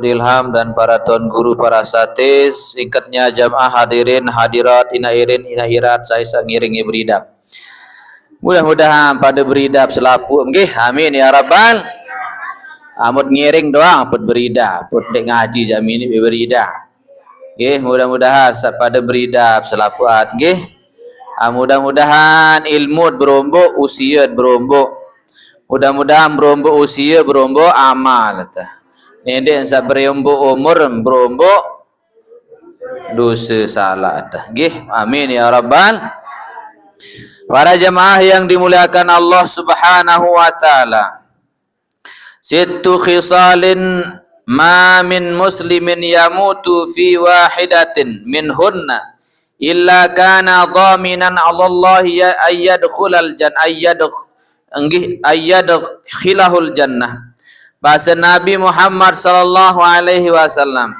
Ilham dan para tuan guru para satis ikatnya jamaah hadirin hadirat inairin inairat saya sangiringi beridap. Mudah-mudahan pada beridap selapu nggih amin ya rabbal. Amut ngiring doang put beridap put dek ngaji jamin ini beridap. Nggih mudah-mudahan pada beridap selapu at nggih ah, mudah-mudahan ilmu berombok usia berombok. Mudah-mudahan berombok usia berombok amal tah Nende yang sabriyombo umur berombo dosa salah dah. Gih, amin ya rabbal. Para jemaah yang dimuliakan Allah Subhanahu wa taala. Sittu khisalin ma min muslimin yamutu fi wahidatin min hunna illa kana dhaminan Allah ya ayyadkhulal jannah ayyad ayyadkhilahul jannah bahasa Nabi Muhammad sallallahu alaihi wasallam.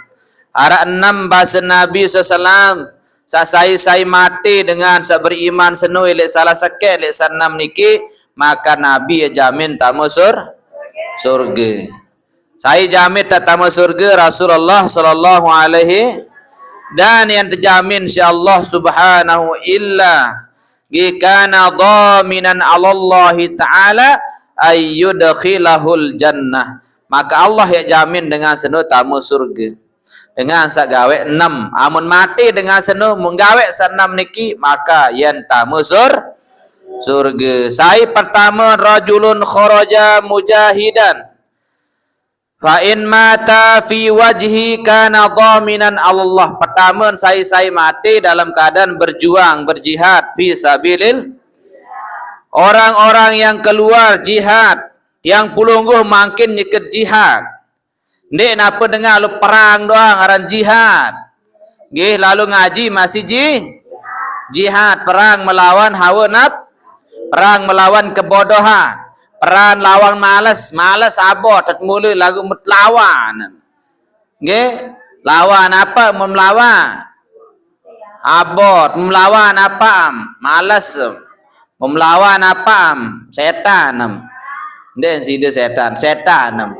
Ara enam bahasa Nabi sallallahu Sasai sai mati dengan seberiman senu ilek salah sakit ilek sanam niki maka Nabi ya jamin tamu sur surga. Saya jamin tamu surga Rasulullah sallallahu alaihi dan yang terjamin Allah subhanahu illa jika dhaminan Allah taala ayyudkhilahul jannah. Maka Allah ya jamin dengan senu tamu surga. Dengan sak gawe enam. Amun mati dengan senu menggawe senam niki maka yang tamu sur surga. Saya pertama rajulun kharaja mujahidan. Fa in mata fi wajhi kana dhaminan Allah. Pertama saya saya mati dalam keadaan berjuang berjihad fi sabilillah orang-orang yang keluar jihad yang pulungguh makin nyeket jihad. Nek napa dengar lu perang doang aran jihad? Gih lalu ngaji masih ji? Jihad perang melawan hawa naf perang melawan kebodohan. Perang lawan malas malas abot tet mula lagu melawan Gih lawan apa melawan abot melawan apa malas Memlawan apa? Setan. Dia sida setan. Setan.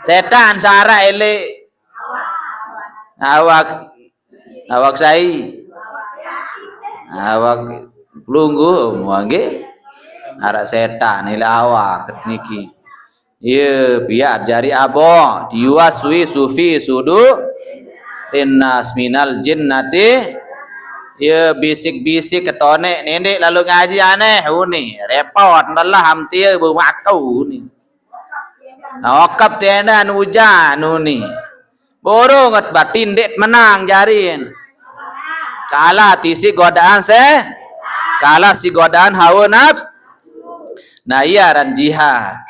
Setan sara ele awak awak sai awak lunggu muangge ara setan ele awak niki ye biar jari abo diwasui sufi sudu innas minal jinnati Ya bisik-bisik ketone nenek lalu ngaji aneh uni repot ndalah hamtia bermakau ni. Okap tiada hujan uni. Boro ngat batin det menang jarin. Kala tisi godaan se kala si godaan hawa naf. Nah iya ran jihad.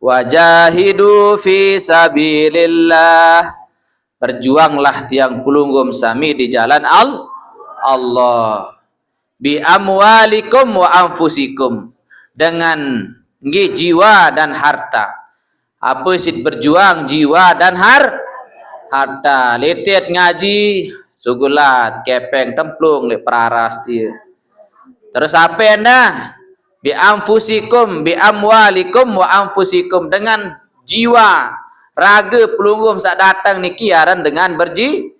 Wajahidu fi sabilillah. Berjuanglah tiang pulunggum sami di jalan Allah. Allah. Bi amwalikum wa anfusikum. Dengan ngi jiwa dan harta. Apa sih berjuang jiwa dan har harta. Letet ngaji sugulat kepeng templung le praras dia. Terus apa anda bi anfusikum bi amwalikum wa anfusikum. Dengan jiwa. Raga pelunggum sak datang niki aran dengan berji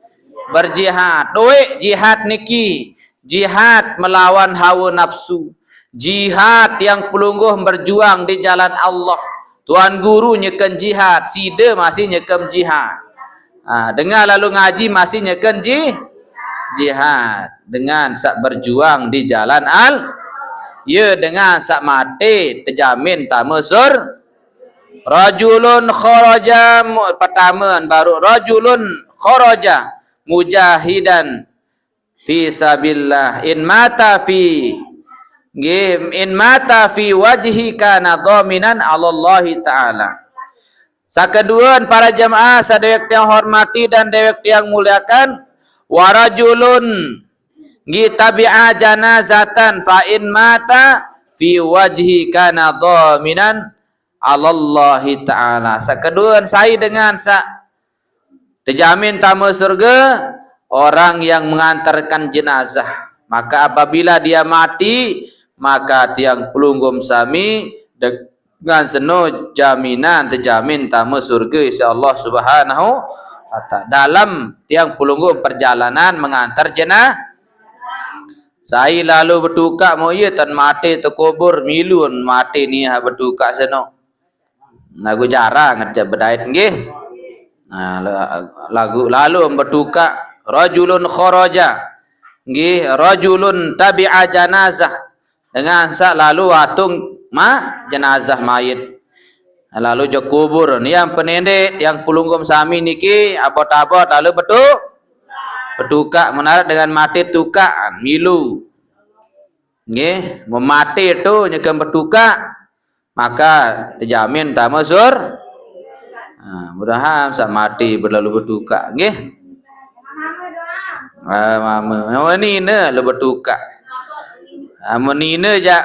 berjihad. Duit jihad niki. Jihad melawan hawa nafsu. Jihad yang pelungguh berjuang di jalan Allah. Tuan guru nyeken jihad. Sida masih nyeken jihad. Ha, dengar lalu ngaji masih nyeken ji, jihad. Dengan sak berjuang di jalan al. Ya dengan sak mati terjamin tak mesur. Rajulun kharaja pertama baru rajulun kharaja mujahidan fi sabillah in mata fi in mata fi wajhi kana dhaminan Allah taala. Sakeduan para jemaah sadewek yang hormati dan dewek yang muliakan warajulun gi tabi'a janazatan fa in mata fi wajhi kana dhaminan Allah taala. Sakeduan sai dengan sa Terjamin tamu surga orang yang mengantarkan jenazah. Maka apabila dia mati, maka tiang pelunggum sami dengan seno jaminan terjamin tama surga insya-Allah Subhanahu wa. Dalam tiang pelunggu perjalanan mengantar jenah saya lalu bertukar mau ia tan mati terkubur milun mati ni ha bertukar seno. Lagu jarang kerja berdait nggih. Ha, lagu lalu bertukar rajulun kharaja. Nggih rajulun tabi'a janazah. Dengan sak lalu atung ma jenazah mayit. Lalu je kubur ni yang penendek yang pulunggum sami niki abot-abot lalu betul bertukar menarik dengan mati tukar milu nggih memati itu nyekem bertukar maka terjamin tak masur ha mudahan sak mati berlalu bertukar nggih ha mama. Mama ni ne lu bertukar ha menina ja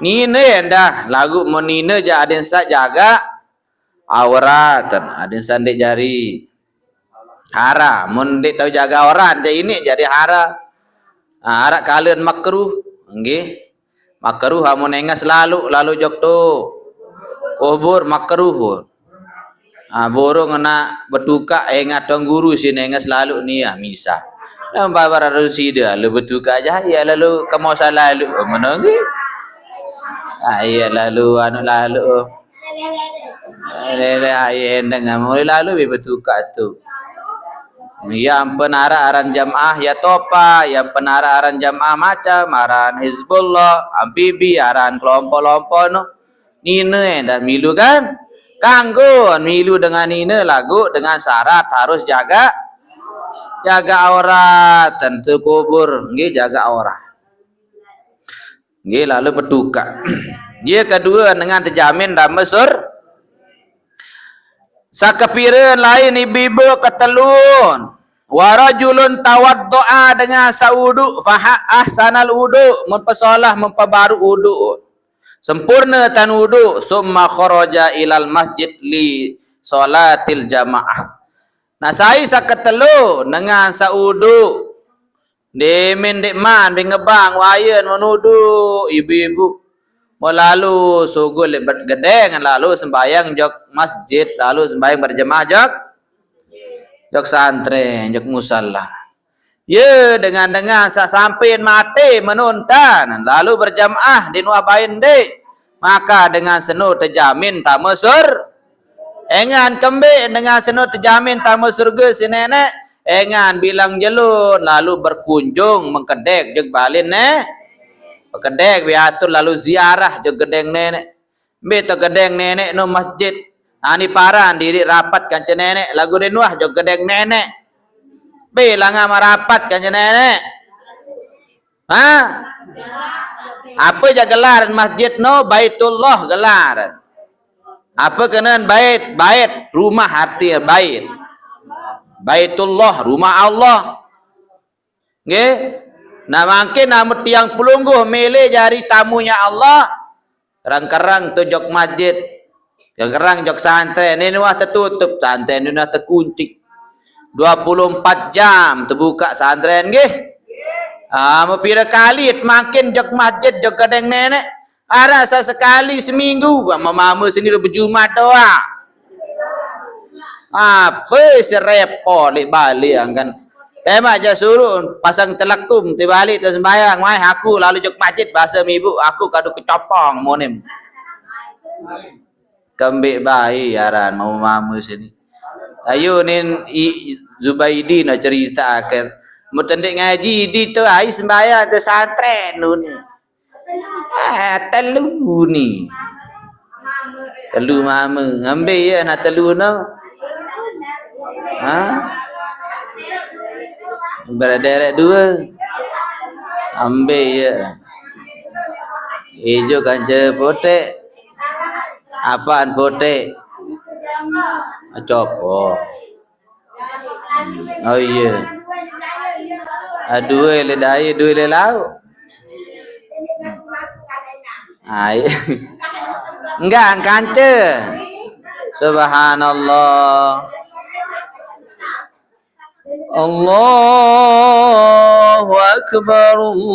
ni ne dah. Lagu menina ja adin sak jaga aurat adin sandik jari hara. Mun dik tahu jaga orang je ini jadi hara. Ha, arak kalian makruh nggih makruh amun engas lalu lalu jok tu kubur makruh ha, borong nak bertuka engat tong guru sini engas lalu ni ah misa dan babar rusida lu bertuka aja ya lalu kamu lalu. Menangi ah ya lalu anu lalu. Lele ayen dengan mulai lalu bertuka tu. Yang penara aran jamaah ya topa. Yang penara aran jamaah macam aran Hizbullah ambibi aran kelompok-kelompok no. Nina dah milu kan kanggo milu dengan nina lagu dengan syarat harus jaga jaga aurat. Tentu kubur. Nggih jaga aurat. Nggih lalu bertukar. Dia kedua dengan terjamin dan mesur Sakapiran lain ibu-ibu ketelun. Warajulun tawaddu'a dengan saudu faha ahsanal wudu mempersolah memperbaru wudu. Sempurna tan wudu summa kharaja ilal masjid li salatil jamaah. Nah saya saketelu dengan saudu. Demin dek man dek ngebang menudu ibu-ibu Lalu sugul lebat gedeng lalu sembahyang jok masjid lalu sembahyang berjemaah jok jok santren jok musalla. Ya dengan dengan sa sampai mati menuntan lalu berjemaah di nuabain de maka dengan senu terjamin tak mesur engan kembe dengan senu terjamin tak surga si nenek engan bilang jelun lalu berkunjung mengkedek jok balin ne Kedeng biatur lalu ziarah je gedeng nenek. Be to gedeng nenek no masjid. Ani paran diri rapat kan nenek lagu denuah je gedeng nenek. Be langa marapat kan nenek. Ha? Apa je gelar masjid no Baitullah gelar. Apa kenan bait? Bait rumah hati bait. Baitullah rumah Allah. Nggih? Nah mungkin nama tiang pelungguh mele jari tamunya Allah. Kerang-kerang tu jok masjid. Kerang jok santren. Ini wah tertutup santren. Ini wah terkunci. 24 jam terbuka santren ke? Ah, mau pira kali makin jok masjid jok kadang nenek. Ara sa sekali seminggu mama mama sini berjumat doa. Apa serepot balik kan? Tema aja suruh pasang telakum ti balik tu sembahyang mai aku lalu jok masjid bahasa ibu aku kadu kecopong monem. Kembik bayi aran mau mama sini. Ayo ni Zubaidi nak cerita akhir. Mutendik ngaji di tu ai sembahyang tu santren nu ni. Ah telu ni. Telu mama ambil ya nak telu no. Ha? berderet dua ambil ya hijau kanca potek apaan potek ada apa? Oh iya. Ah, Aduh le daya, duit le laut. Ai. Ah, Enggak kanca. Subhanallah. Allahu akbar Allahu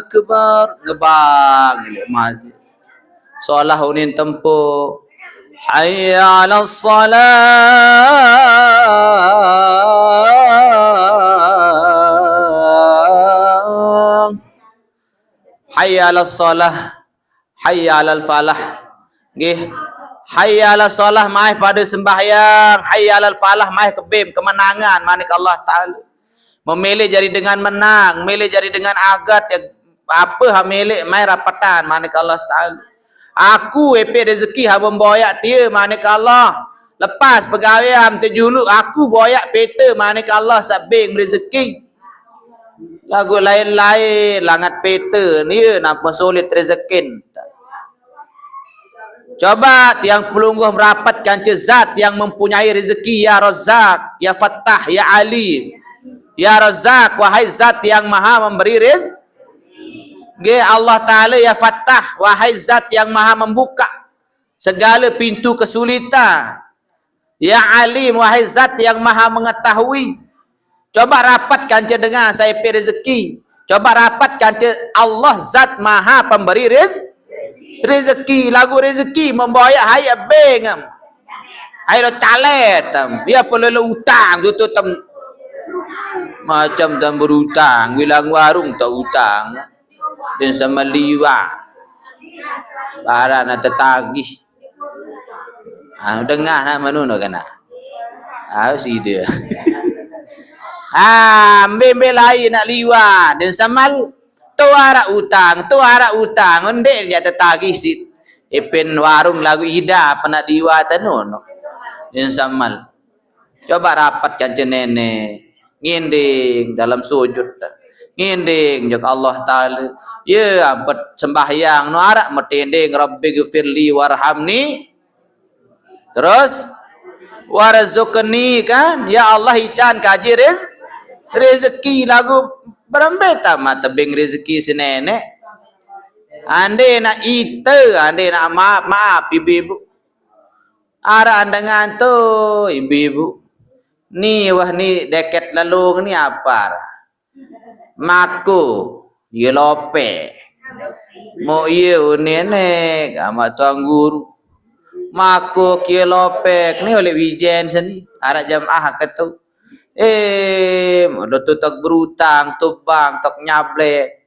akbar. Lebang le masjid solah unin tempo hayya 'ala salah hayya 'ala salah hayya 'ala falah nggih hayya 'ala salah mai pada sembahyang. Hayya 'ala falah mai kebim kemenangan. Manik Allah taala. Memilih jadi dengan menang. Memilih jadi dengan agat. Apa ha milik? Mai rapatan. Manik Allah taala aku ep rezeki ha memboyak dia manik Allah lepas pegawai terjuluk aku boyak peta manik Allah sabing rezeki lagu lain-lain langat peta ni ya nampak sulit rezekin Coba tiang pelungguh merapatkan zat yang mempunyai rezeki ya Razak, ya Fattah, ya Ali. Ya Razak, wahai zat yang maha memberi rezeki. Ge Allah Ta'ala ya Fattah, wahai zat yang maha membuka segala pintu kesulitan. Ya Alim, wahai zat yang maha mengetahui. Coba rapatkan je dengan saya pi rezeki. Coba rapatkan je Allah zat maha pemberi rezeki rezeki lagu rezeki memboyak hayat beng ayo calet dia perlu utang tu tu tem macam dan berutang bilang warung tak utang dan sama liwa barang nak tertagih ah dengar nak menono kana ah si dia ah ambil lain nak liwa dan samal tu ara utang, tu ara utang, onde dia tertagih sit. Ipen warung lagu ida pernah diwa tanun. Yang samal. Coba rapatkan cenene. Nginding dalam sujud. Nginding jok Allah Ta'ala. Ya ampet sembahyang no arak metending Rabbi gfirli warhamni. Terus warzukni kan ya Allah ican kaji rez rezeki lagu Berambeta mata beng rezeki si nenek. Ande nak ite, ande nak maaf, maaf ibu-ibu. Ara dengan tu ibu-ibu. Ni wah ni deket lalu ni apa? Maku, ye lope. Mo ye nenek, amat tuan guru. Maku ye lope, ni oleh wijen sini. Ara jam ah ketuk. Eh, ada tu tak berutang, tubang, tak nyablek.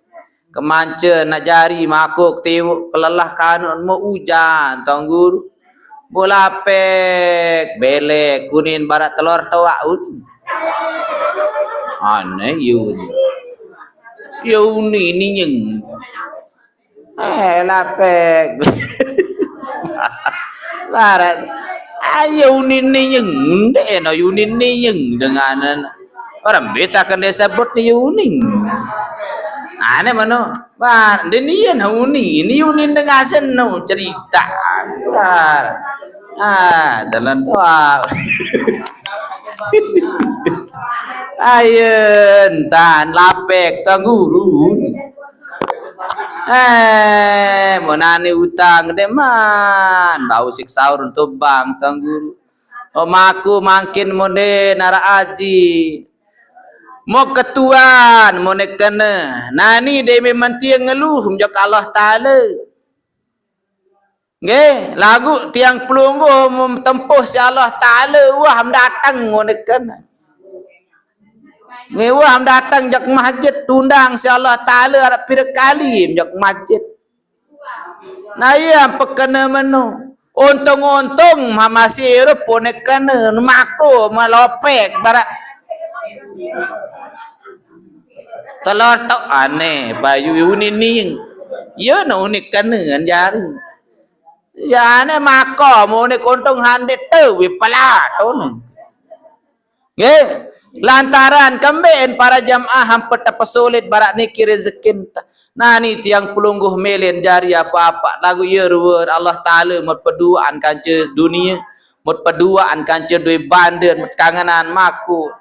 Kemanca nak jari makuk tewuk kelelah kanun mau hujan tuan guru. Bola pek, belek, kuning barat telur tawak un. Aneh yun. Yun ni nyeng. Eh, lapek. barat. Ayo nini yang deh no yunin ni yang dengan orang beta kan dia sebut ni yuning ane mana? Bar dia ni yang uni. Ni yunin dengan sen no cerita. Ah jalan doa ayen tan lapek tang guru Eh, monani utang de man, bau sik sahur untuk bang tang guru. Oh maku makin mode nara aji. Mo ketuan mo ne kena. Nani de memang tiang ngeluh menjak Allah Taala. Nge, lagu tiang pelunggu tempuh si Allah Taala wah datang mo ne kena. Ngewah datang jak masjid tundang si Allah Ta'ala harap pira kali jak masjid. Nah iya pekena menu. Untung-untung masih hirup pun kena maku melopek barak. Telur tak aneh bayu ini ni. Ya no unik kena kan jari. Ya ne mako mo ne kontung hande tu wipala tu. Nggih. Lantaran kemben para jamaah hampir terpesulit barak niki rezekin. Nah ni tiang pelungguh melen jari apa-apa lagu ya ruwer Allah Ta'ala mut peduaan kanca dunia. Mut peduaan kanca duit bandar, kangenan maku.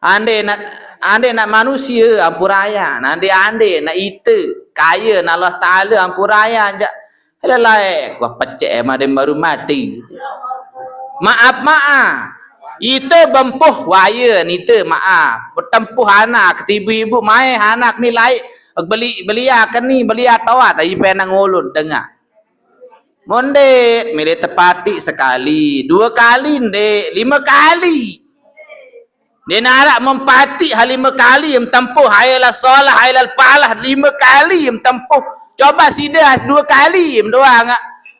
Ande nak ande nak manusia ampuraya. Ande ande nak ite kaya nak Allah Ta'ala ampuraya aja. Helai laik. Wah pecek madem baru mati. Maaf maaf. Itu bempuh waya ni tu maaf. Bertempuh anak ibu-ibu mai anak ni lain beli beli akan ni beli atau ah tapi penang ulun dengar Monde, milih tepati sekali, dua kali, ndek, lima kali. Dia nak mempati hal lima kali yang tempuh hayalah solah, hayalah palah lima kali yang tempuh. Coba sida dua kali yang doang.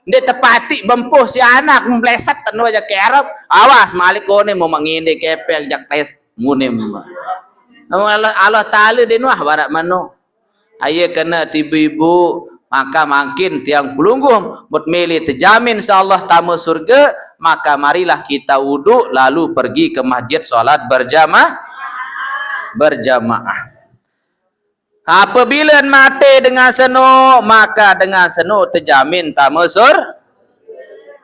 Dia tepati bempuh si anak mempleset tenu aja kerap. Awas malik kone mau menginde kepel jak tes munim. Allah Allah Taala dia nuah barat mano. Ayah kena tiba-ibu maka makin tiang pelunggung mutmili terjamin insyaallah tamu surga maka marilah kita wuduk lalu pergi ke masjid solat berjamaah berjamaah apabila mati dengan seno maka dengan seno terjamin tamu sur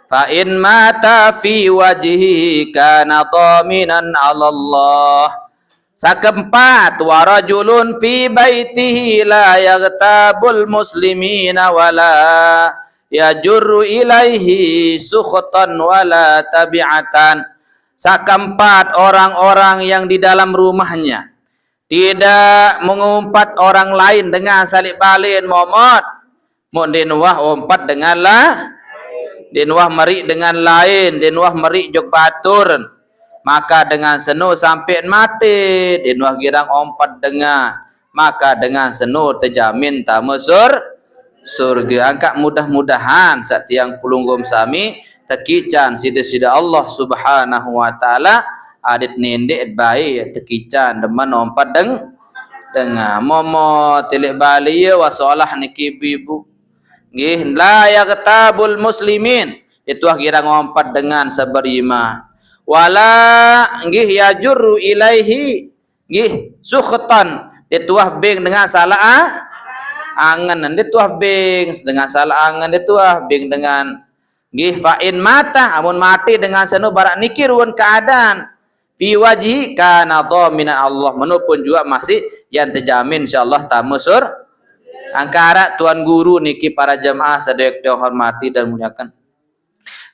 fa in mata fi wajhihi kana dhaminan 'ala Allah Sakeempat warajulun fi baitihi la yaghtabul muslimina wala yajurru ilaihi sukhtan wala tabi'atan. Sakeempat orang-orang yang di dalam rumahnya tidak mengumpat orang lain dengan salib balin momot. Mun dinwah umpat dengan lah. Dinwah merik dengan lain, dinwah merik jog batur maka dengan senu sampai mati dinuah girang ompat dengan maka dengan senu terjamin tamu sur surga angkat mudah-mudahan setiang pulunggum sami tekican sida-sida Allah subhanahu wa ta'ala adit nindek baik tekican deman ompat deng dengan momo tilik bali ya wasolah niki ibu nggih la yaghtabul muslimin. Itu kira ngompat dengan seberiman wala nggih yajurru ilaihi. Nggih sukhtan. Dituah bing dengan salah ah? angan dituah bing dengan salah angan dituah bing dengan nggih fa in mata. Amun mati dengan senu barak nikir won keadaan fi wajhi kana dhaminan Allah menupun juga masih yang terjamin insyaallah tamusur angkara tuan guru niki para jemaah sedek hormati dan muliakan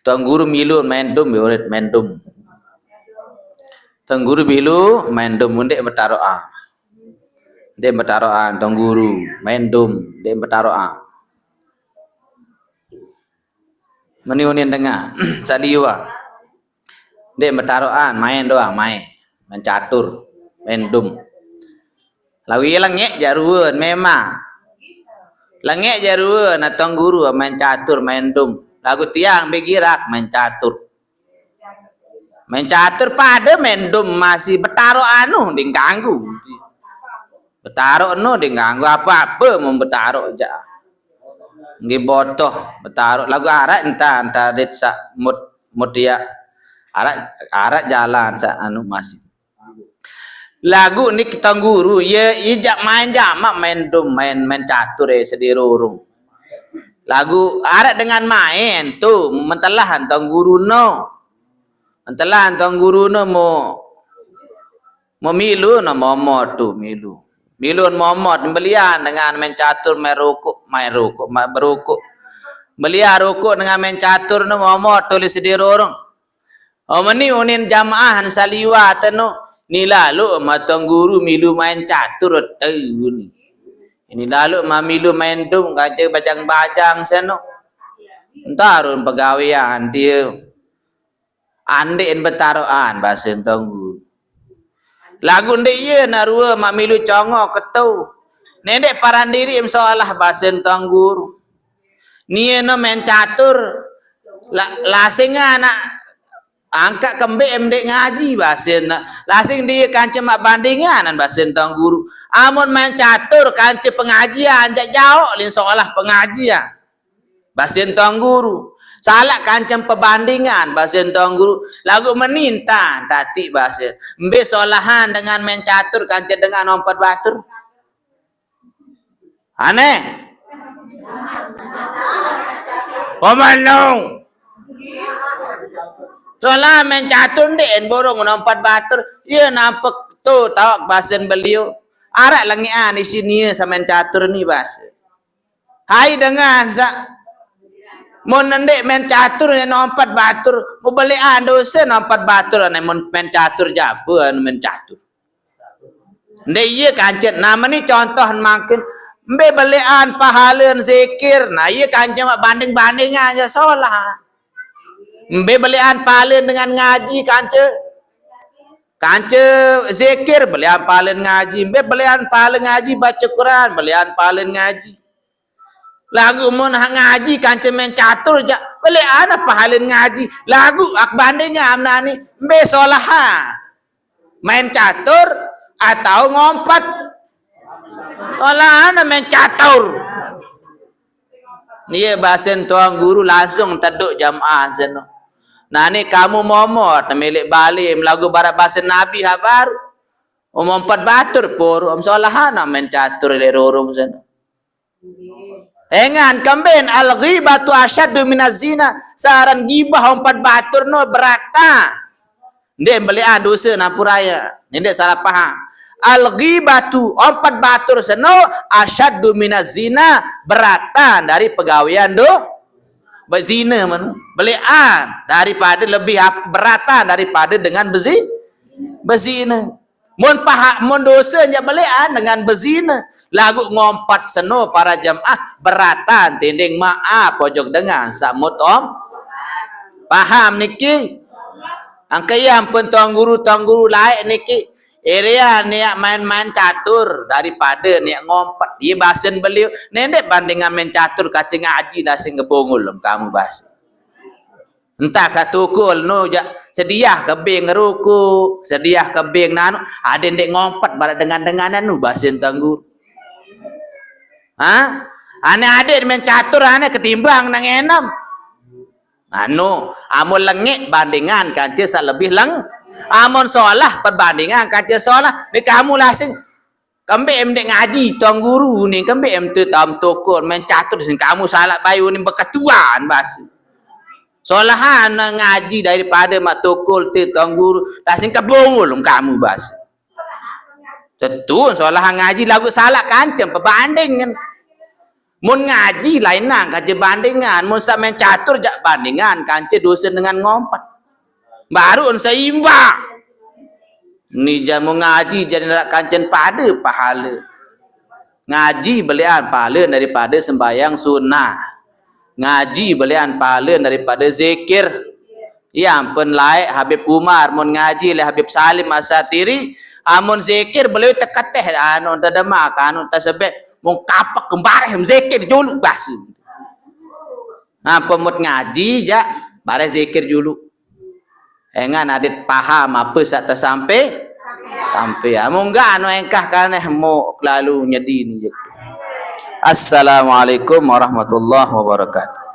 tuan guru milu mendum ya mendum Tengguru bilu main dum mundek bertaroa. Dia bertaroa tengguru main dum dia bertaroa. Meni unin dengar sadiwa. Dia bertaroa main doang main mencatur main dum. Lawi langek jaruan memang. Langek jaruan atau guru main catur main dum. Lagu tiang begirak main catur. Main catur pada main dum masih bertaruh anu ding ganggu. Bertaruh anu ding ganggu apa-apa mau bertaruh aja. Nggih botoh bertaruh lagu arat entah entah dit sa mut mut dia arat arat jalan sa anu masih. Lagu ni kita guru ya ijak main jamak main dum main main catur eh sedirurung. Lagu arat dengan main tu mentelah antang guru no. Antelan tuan guru no mo mo milu no momo tu milu. Milu momo belian dengan main catur main rukuk main rukuk main berukuk. Belia rukuk dengan main catur no momo tulis di rorong. Oh unin jamaah saliwa tenu ni lalu ma tuan guru milu main catur tu ni. Ini lalu ma milu main dum kaca bajang-bajang seno. Entarun pegawaian dia Andin betaroan bahasa tunggu. Lagu ndek ye narua mak milu congok ketau. Nendek parandiri soalah bahasa tunggu. Ni no main catur. La, lasing anak angkat kembe emdek ngaji bahasa lasing dia kanca mak bandingan bahasa tunggu. Amun main catur kanca pengajian jak jauh lin soalah pengajian. Bahasa tunggu. Salah kancam perbandingan bahasa tuan guru. Lagu meninta tati bahasa. Mbe solahan dengan main catur kancam dengan nompat batur. Aneh. Solah main catur dek borong nompat batur. Ya nampak tu tawak bahasa beliau. Arak langian di sini ya sama main catur ni bahasa. Hai dengan zak Mau nendek main catur yang nompat batur. Mau balik ando se nompat batur ane mau main catur jabu ane main catur. Ndek iya kancet nama ni contoh makin Mbe belian pahala zikir. Nah, iya kanca mak banding-banding aja solat. Belian pahala dengan ngaji kanca. Kanca zikir belian pahala ngaji. Belian pahala ngaji baca Quran, belian pahala ngaji. Lagu mun hang ngaji kanca main catur je. Belian pahala ngaji. Lagu ak bandingnya amna ni. Mbe solat ha. Main catur atau ngompat Olah ana main catur. Ni bahasan tuan guru langsung taduk jamaah sana. Nah ni kamu momot milik balik melagu barat bahasa Nabi habar. Om empat batur pur om solah ana main catur le rorum sana. Engan kamben al ghibatu asyaddu minaz zina. Saran gibah empat batur no berata. Ndek belian dosa napuraya. Ndek salah paham. Al-ghibatu empat batur seno asyaddu minaz zina beratan dari pegawaian do berzina mana? Belian daripada lebih beratan daripada dengan bezi berzina. Mun paha mun dosa nya belian dengan berzina. Lagu ngompat seno para jemaah beratan. Tinding maaf pojok dengan samut om. Paham niki? Angkayam pun tuan guru tuan guru lain niki Area niat main-main catur daripada niat ngompat. Dia bahasan beliau. Nendek bandingan main catur kata ngaji dah sehingga bongol kamu bahas. Entah kata ukul no ja sedia ke beng ruku, sedia ke beng nanu, ada ndek ngompat pada dengan denganan nu bahasan tanggur. Ha? Ane ada main catur ane ketimbang nang enam. Anu, amul lengit bandingan kancil lebih leng Amun solah perbandingan kata solah ni kamu lah sing kembe em dek ngaji tuan guru ni. Kembe em tu tam tokor main catur sing kamu salat bayu ni berketuan bas. Solahan ngaji daripada mak tokol tu tuan guru. Lah sing kebongol kamu bas. Tentu solahan ngaji lagu salat kancem perbanding kan mun ngaji lain nang kaje bandingan. Mun sa main catur jak bandingan kance dosa dengan ngompat baru on seimbang ni jamu ngaji jadi nak kancen pada pahala. Ngaji belian pahala daripada sembahyang sunnah. Ngaji belian pahala daripada zikir. Yang pun laik Habib Umar. Mun ngaji le Habib Salim Asatiri. Amun zikir beliau tekateh anu tadama anu tasbih mun kapak kembar zikir dulu bas. Ha pemut ngaji ja bare zikir dulu Engan adit paham apa saat tersampai sampai. Amun enggak anu engkah kaneh mau lalu nyedi ni. Assalamualaikum warahmatullahi wabarakatuh.